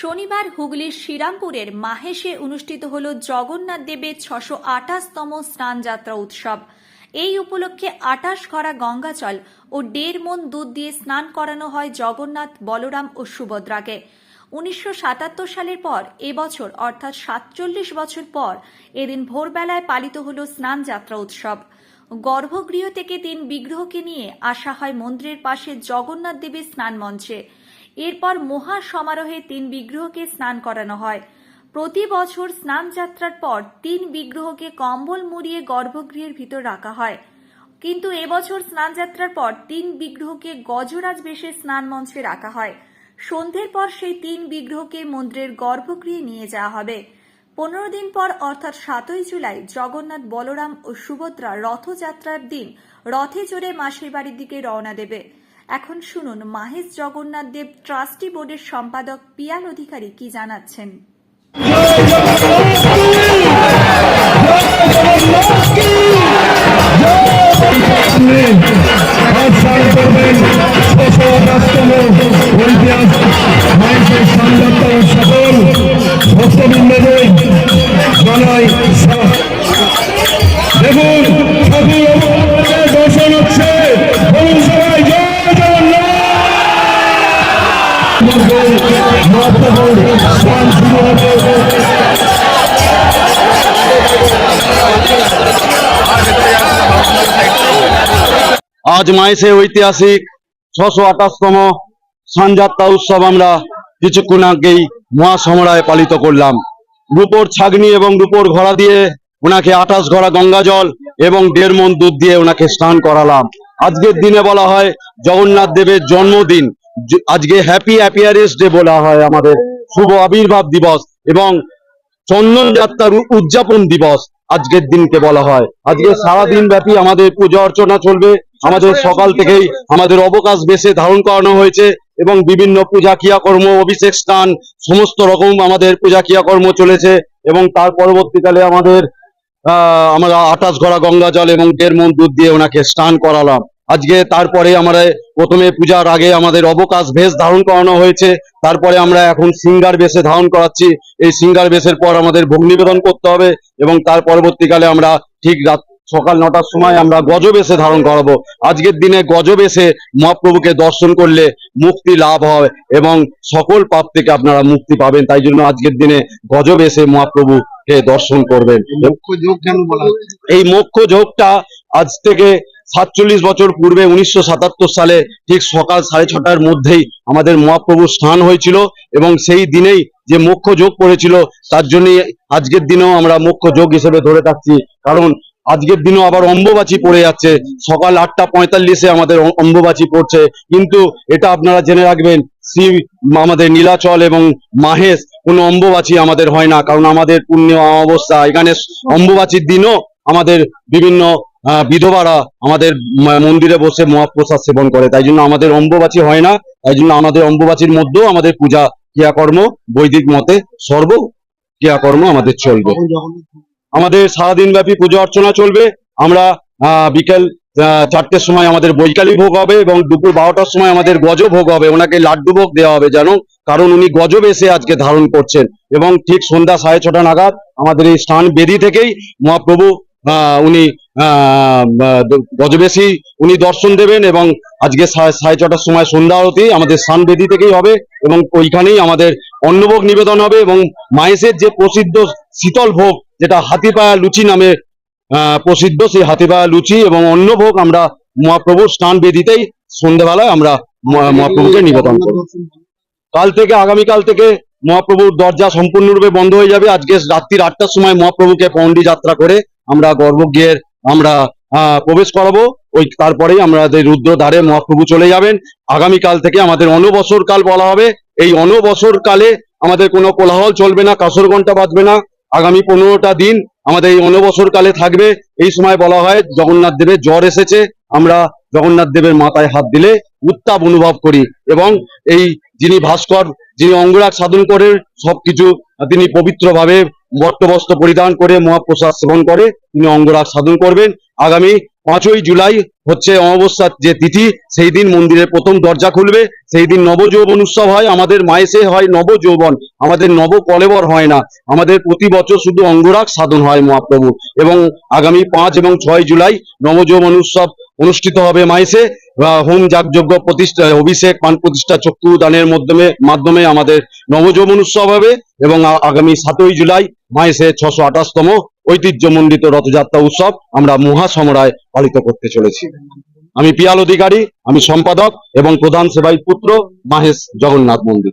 শনিবার হুগলির শ্রীরামপুরের মাহেশে অনুষ্ঠিত হল জগন্নাথ দেবের ছশো আঠাশতম স্নানযাত্রা উৎসব। এই উপলক্ষে আটাশ ঘরা গঙ্গাচল ও দেড় মন দুধ দিয়ে স্নান করানো হয় জগন্নাথ, বলরাম ও সুভদ্রাকে। উনিশশো সাতাত্তর সালের পর, এবছর অর্থাৎ সাতচল্লিশ বছর পর, এদিন ভোরবেলায় পালিত হল স্নানযাত্রা উৎসব। গর্ভগৃহ থেকে তিন বিগ্রহকে নিয়ে আসা হয় মন্দিরের পাশে জগন্নাথ দেবের স্নান মঞ্চে। এরপর মহা সমারোহে তিন বিগ্রহকে স্নান করানো হয়। প্রতি বছর স্নান যাত্রার পর তিন বিগ্রহকে কম্বল মুড়িয়ে গর্ভগৃহের ভিতর রাখা হয়। কিন্তু এবছর স্নান যাত্রার পর তিন বিগ্রহকে গজরাজ বেশে স্নান মঞ্চে রাখা হয়। সন্ধ্যের পর সেই তিন বিগ্রহকে মন্দিরের গর্ভগৃহে নিয়ে যাওয়া হবে। পনেরো দিন পর, অর্থাৎ সাতই জুলাই, জগন্নাথ বলরাম ও সুভদ্রা রথযাত্রার দিন রথে চড়ে মাসির বাড়ির দিকে রওনা দেবে। এখন শুনুন মাহেশ জগন্নাথ দেব ট্রাস্টি বোর্ডের সম্পাদক পিয়াল অধিকারী কি জানাচ্ছেন? আজ মাইসে ঐতিহাসিক ছশো আঠাশতম সানযাত্রা উৎসব আমরা কিছুক্ষণ আগেই মহাসমরায় পালিত করলাম। রূপোর ছাগনি এবং রূপোর ঘোড়া দিয়ে ওনাকে আঠাশ ঘোড়া গঙ্গা জল এবং দেড় মন দুধ দিয়ে ওনাকে স্নান করালাম। আজকের দিনে বলা হয় জগন্নাথ দেবের জন্মদিন। আজকে হ্যাপি অ্যাপিয়ারেন্স ডে বলা হয় আমাদের। শুভ আবির্ভাব দিবস এবং চন্দন যাত্রার উদযাপন দিবস আজকের দিনকে বলা হয়। আজকে সারা দিন ব্যাপী আমাদের পূজা অর্চনা চলবে। আমাদের সকাল থেকেই আমাদের অবকাশ বেশে ধারণ করানো হয়েছে এবং বিভিন্ন পূজা ক্রিয়াকর্ম, অভিষেক স্নান, সমস্ত রকম আমাদের পূজা ক্রিয়াকর্ম চলেছে এবং তার পরবর্তীকালে আমাদের, আহ, আমরা আটাশ ঘোড়া গঙ্গা জল এবং দেড় মন দুধ দিয়ে ওনাকে স্নান করালাম। আজকে তারপরে আমরা প্রথমে পূজার আগে আমাদের অবকাশ বেশ ধারণ করানো হয়েছে। তারপরে আমরা এখন সিঙ্গার বেশে ধারণ করাচ্ছি। এই সিঙ্গার বেশের পর আমাদের ভোগ নিবেদন করতে হবে এবং তার পরবর্তীকালে আমরা ঠিক রাত সকাল নটার সময় আমরা গজবেশে ধারণ করাবো। আজকের দিনে গজবেশে মহাপ্রভুকে দর্শন করলে মুক্তি লাভ হয় এবং সকল পাপ থেকে আপনারা মুক্তি পাবেন। তাই জন্য আজকের দিনে গজবেশে মহাপ্রভুকে দর্শন করবেন। মুখ্য? এই মোক্ষ যোগটা আজ থেকে সাতচল্লিশ বছর পূর্বে উনিশশো সাতাত্তর সালে ঠিক সকাল সাড়ে ছটার মধ্যেই আমাদের মহাপ্রভুর স্নান হয়েছিল এবং সেই দিনেই যে মোক্ষ যোগ পড়েছিল, তার জন্যই আজকের দিনেও আমরা মোক্ষ যোগ হিসেবে ধরে থাকছি। কারণ আজকের দিনেও আবার অম্বুবাচী পড়ে যাচ্ছে। সকাল আটটা পঁয়তাল্লিশে আমাদের অম্বুবাচী পড়ছে। কিন্তু এটা আপনারা জেনে রাখবেন, শ্রী আমাদের নীলাচল এবং মাহেশ কোনো অম্বুবাচী আমাদের হয় না। কারণ আমাদের পুণ্য অবস্থা এখানে অম্বুবাচীর দিনও আমাদের বিভিন্ন বিধবারা আমাদের মন্দিরে বসে মহাপ্রসাদ সেবন করে। তাই জন্য আমাদের অম্বুবাচী হয় না। তাই জন্য আমাদের অম্বুবাচীর মধ্যেও আমাদের পূজা, ক্রিয়াকর্ম বৈদিক মতে সর্ব ক্রিয়াকর্ম আমাদের চলবে। আমাদের সারাদিন ব্যাপী পুজো অর্চনা চলবে। আমরা বিকেল চারটের সময় আমাদের বৈকালী ভোগ হবে এবং দুপুর বারোটার সময় আমাদের গজ ভোগ হবে। ওনাকে লাড্ডু ভোগ দেওয়া হবে যেন, কারণ উনি গজব এসে আজকে ধারণ করছেন। এবং ঠিক সন্ধ্যা সাড়ে ছটা নাগাদ আমাদের এই স্নান বেদি থেকেই মহাপ্রভু উনি আহ, উনি দর্শন দেবেন এবং আজকে সাড়ে ছটার সময় সন্ধ্যা আরতি আমাদের স্নান বেদি থেকেই হবে এবং ওইখানেই আমাদের অন্নভোগ নিবেদন হবে এবং মায়েসের যে প্রসিদ্ধ শীতল ভোগ যেটা হাতিপায়া লুচি নামে প্রসিদ্ধ সেই হাতিপায়া লুচি এবং অন্নভোগ আমরা মহাপ্রভুর স্নান বেদিতেই সন্ধ্যেবেলায় আমরা মহাপ্রভুকে নিবেদন করব। কাল থেকে আগামীকাল থেকে মহাপ্রভুর দরজা সম্পূর্ণরূপে বন্ধ হয়ে যাবে। আজকে রাত্রির আটটার সময় মহাপ্রভুকে পণ্ডি যাত্রা করে আমরা গর্ভগৃহের আমরা প্রবেশ করাবো, ওই তারপরেই আমাদের রুদ্র দ্বারে মহাপ্রভু চলে যাবেন। আগামীকাল থেকে আমাদের অনবসর কাল বলা হবে। এই অনবসর কালে আমাদের কোনো কোলাহল চলবে না কাসর ঘণ্টা বাজবে না। আগামী পনেরোটা দিন আমাদের এই অনবসর কালে থাকবে। এই সময় বলা হয় জগন্নাথ দেবের জ্বর এসেছে। আমরা জগন্নাথ দেবের মাথায় হাত দিলে উত্তাপ অনুভব করি এবং এই যিনি ভাস্কর যিনি অঙ্গরাগ সাধন করে, সবকিছু তিনি পবিত্রভাবে বট্টবস্ত্র পরিধান করে, মহাপ্রসাদ সেবন করে, তিনি অঙ্গরাগ সাধন করবেন। আগামী পাঁচই জুলাই হচ্ছে অমাবস্যার যে তিথি, সেই দিন মন্দিরের প্রথম দরজা খুলবে। সেই দিন নবযৌবন উৎসব হয়। আমাদের মায়েসে হয় নবযৌবন। আমাদের নব কলেবর হয় না। আমাদের প্রতি বছর শুধু অঙ্গরাগ সাধন হয় মহাপ্রভু এবং আগামী পাঁচ এবং ছয় জুলাই নবযৌবন উৎসব অনুষ্ঠিত হবে মাইসে হোম যাগযজ্ঞ প্রতিষ্ঠা, অভিষেক, পান প্রতিষ্ঠা, চক্ষু দানের মাধ্যমে মাধ্যমে আমাদের নবযৌবন উৎসব হবে এবং আগামী সাতই জুলাই মাইসে ছশো আঠাশতম ঐতিহ্যমণ্ডিত রথযাত্রা উৎসব আমরা মহাসমরায় পালিত করতে চলেছি। আমি পিয়াল অধিকারী, আমি সম্পাদক এবং প্রধান সেবাই পুত্র মাহেশ জগন্নাথ মন্দির।